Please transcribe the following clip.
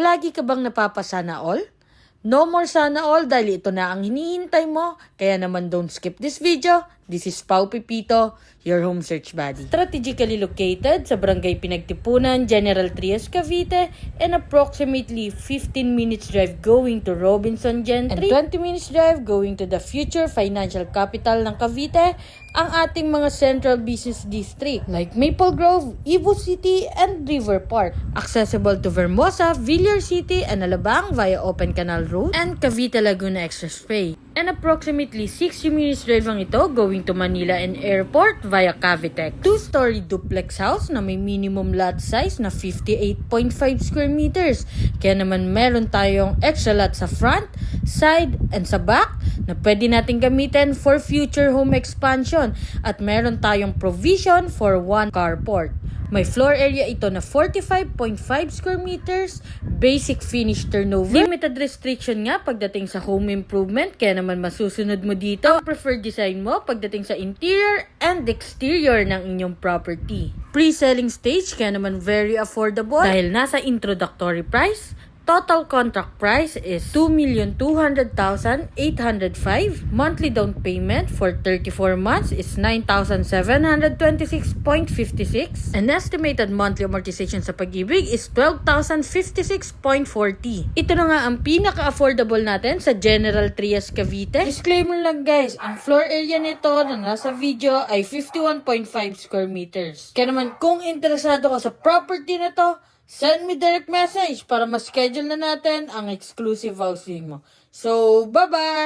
Palagi ka bang napapasana all? No more sana all dahil ito na ang hinihintay mo. Kaya naman don't skip this video. This is Pau Pipito, your home search buddy. Strategically located sa Barangay Pinagtipunan, General Trias, Cavite, and approximately 15 minutes drive going to Robinson Gentry, and 20 minutes drive going to the future financial capital ng Cavite, ang ating mga central business district like Maple Grove, Ibu City, and River Park. Accessible to Vermosa, Villar City, and Alabang via Open Canal Road and Cavite Laguna Expressway. And approximately 60 minutes drive ang ito going to Manila and Airport via Cavite. Two-story duplex house na may minimum lot size na 58.5 square meters. Kaya naman meron tayong extra lot sa front, side, and sa back na pwede natin gamitin for future home expansion. At meron tayong provision for one carport. May floor area ito na 45.5 square meters, basic finish turnover. Limited restriction nga pagdating sa home improvement, kaya naman masusunod mo dito ang preferred design mo pagdating sa interior and exterior ng inyong property. Pre-selling stage, kaya naman very affordable dahil nasa introductory price, Total contract price is 2,200,805. Monthly down payment for 34 months is 9,726.56. An estimated monthly amortization sa pag-ibig is 12,056.40. Ito na nga ang pinaka-affordable natin sa General Trias Cavite. Disclaimer lang guys, ang floor area nito na nasa video ay 51.5 square meters. Kaya naman kung interesado ka sa property na to, send me direct message para ma-schedule na natin ang exclusive housing mo. So, bye-bye!